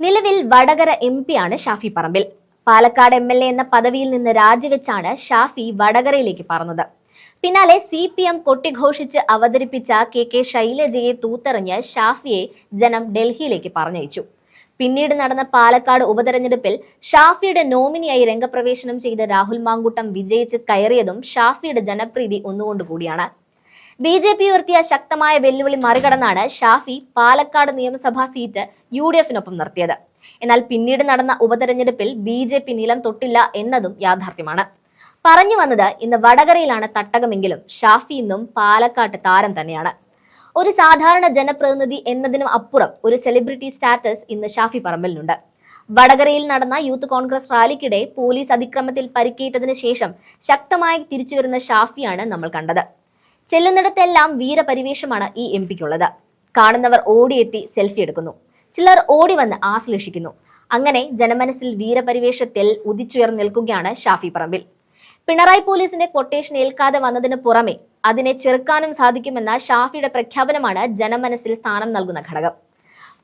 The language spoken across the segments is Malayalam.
നിലവിൽ വടകര എം ആണ് Shafi Parambil. Palakkad M L A എന്ന പദവിയിൽ നിന്ന് രാജിവെച്ചാണ് ഷാഫി വടകരയിലേക്ക് പറഞ്ഞത് പിന്നാലെ സി പി എം കൊട്ടിഘോഷിച്ച് അവതരിപ്പിച്ച കെ കെ ശൈലജയെ തൂത്തെറിഞ്ഞ് ഷാഫിയെ ജനം ഡൽഹിയിലേക്ക് പറഞ്ഞയച്ചു. പിന്നീട് നടന്ന പാലക്കാട് ഉപതെരഞ്ഞെടുപ്പിൽ ഷാഫിയുടെ നോമിനിയായി രംഗപ്രവേശനം ചെയ്ത രാഹുൽ മാങ്കൂട്ടം വിജയിച്ച് കയറിയതും ഷാഫിയുടെ ജനപ്രീതി ഒന്നുകൊണ്ടുകൂടിയാണ്. ബി ജെ പി ഉയർത്തിയ ശക്തമായ വെല്ലുവിളി മറികടന്നാണ് ഷാഫി പാലക്കാട് നിയമസഭാ സീറ്റ് യു ഡി എഫിനൊപ്പം നിർത്തിയത്. എന്നാൽ പിന്നീട് നടന്ന ഉപതെരഞ്ഞെടുപ്പിൽ ബി ജെ പി നിലം തൊട്ടില്ല എന്നതും യാഥാർത്ഥ്യമാണ്. പറഞ്ഞു വന്നത് ഇന്ന് വടകരയിലാണ് തട്ടകമെങ്കിലും ഷാഫി ഇന്നും പാലക്കാട്ട് താരം തന്നെയാണ്. ഒരു സാധാരണ ജനപ്രതിനിധി എന്നതിനും അപ്പുറം ഒരു സെലിബ്രിറ്റി സ്റ്റാറ്റസ് ഇന്ന് ഷാഫി പറമ്പലിനുണ്ട് വടകരയിൽ നടന്ന യൂത്ത് കോൺഗ്രസ് റാലിക്കിടെ പോലീസ് അതിക്രമത്തിൽ പരിക്കേറ്റതിനു ശേഷം ശക്തമായി തിരിച്ചുവരുന്ന ഷാഫിയാണ് നമ്മൾ കണ്ടത്. ചെല്ലുന്നിടത്തെല്ലാം വീരപരിവേഷമാണ് ഈ എം പിക്കുള്ളത്. കാണുന്നവർ ഓടിയെത്തി സെൽഫി എടുക്കുന്നു. ചിലർ ഓടി വന്ന് ആശ്ലേഷിക്കുന്നു. അങ്ങനെ ജനമനസ്സിൽ വീരപരിവേഷത്തിൽ ഉദിച്ചുയർന്നു നിൽക്കുകയാണ് ഷാഫി പറമ്പിൽ. പിണറായി പോലീസിന്റെ കൊട്ടേഷൻ ഏൽക്കാതെ വന്നതിന് പുറമെ അതിനെ ചെറുക്കാനും സാധിക്കുമെന്ന ഷാഫിയുടെ പ്രഖ്യാപനമാണ് ജനമനസ്സിൽ സ്ഥാനം നൽകുന്ന ഘടകം.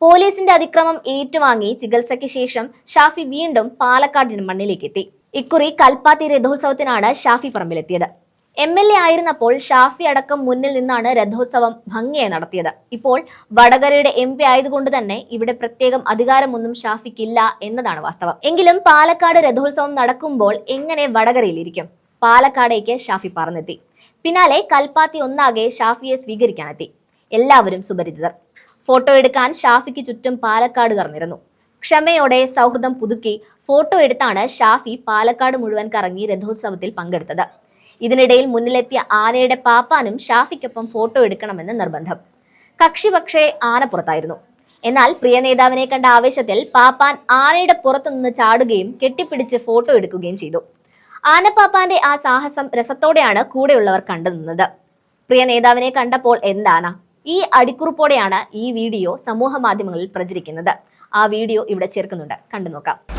പോലീസിന്റെ അതിക്രമം ഏറ്റുവാങ്ങി ചികിത്സയ്ക്ക് ശേഷം ഷാഫി വീണ്ടും പാലക്കാടിന് മണ്ണിലേക്കെത്തി. ഇക്കുറി കൽപ്പാത്തി രഥോത്സവത്തിനാണ് ഷാഫി പറമ്പിലെത്തിയത്. എം എൽ എ ആയിരുന്നപ്പോൾ ഷാഫി അടക്കം മുന്നിൽ നിന്നാണ് രഥോത്സവം ഭംഗിയായി നടത്തിയത്. ഇപ്പോൾ വടകരയുടെ എം പി ആയതുകൊണ്ട് തന്നെ ഇവിടെ പ്രത്യേകം അധികാരമൊന്നും ഷാഫിക്കില്ല എന്നതാണ് വാസ്തവം. എങ്കിലും പാലക്കാട് രഥോത്സവം നടക്കുമ്പോൾ എങ്ങനെ വടകരയിലിരിക്കും? പാലക്കാടേക്ക് ഷാഫി പറന്നെത്തി. പിന്നാലെ കൽപ്പാത്തി ഒന്നാകെ ഷാഫിയെ സ്വീകരിക്കാനെത്തി. എല്ലാവരും സുപരിചിതർ. ഫോട്ടോ എടുക്കാൻ ഷാഫിക്ക് ചുറ്റും പാലക്കാട് കറന്നിരുന്നു ക്ഷമയോടെ സൗഹൃദം പുതുക്കി ഫോട്ടോ എടുത്താണ് ഷാഫി പാലക്കാട് മുഴുവൻ കറങ്ങി രഥോത്സവത്തിൽ പങ്കെടുത്തത്. ഇതിനിടയിൽ മുന്നിലെത്തിയ ആനയുടെ പാപ്പാനും ഷാഫിക്കൊപ്പം ഫോട്ടോ എടുക്കണമെന്ന് നിർബന്ധം. കക്ഷി പക്ഷേ ആന പുറത്തായിരുന്നു. എന്നാൽ പ്രിയ നേതാവിനെ കണ്ട ആവേശത്തിൽ പാപ്പാൻ ആനയുടെ പുറത്തുനിന്ന് ചാടുകയും കെട്ടിപ്പിടിച്ച് ഫോട്ടോ എടുക്കുകയും ചെയ്തു. ആനപ്പാപ്പാന്റെ ആ സാഹസം രസത്തോടെയാണ് കൂടെയുള്ളവർ കണ്ടുനിന്നത്. പ്രിയ നേതാവിനെ കണ്ടപ്പോൾ എന്താണ്? ഈ അടിക്കുറിപ്പോടെയാണ് ഈ വീഡിയോ സമൂഹ മാധ്യമങ്ങളിൽ പ്രചരിക്കുന്നത്. ആ വീഡിയോ ഇവിടെ ചേർക്കുന്നുണ്ട്. കണ്ടു നോക്കാം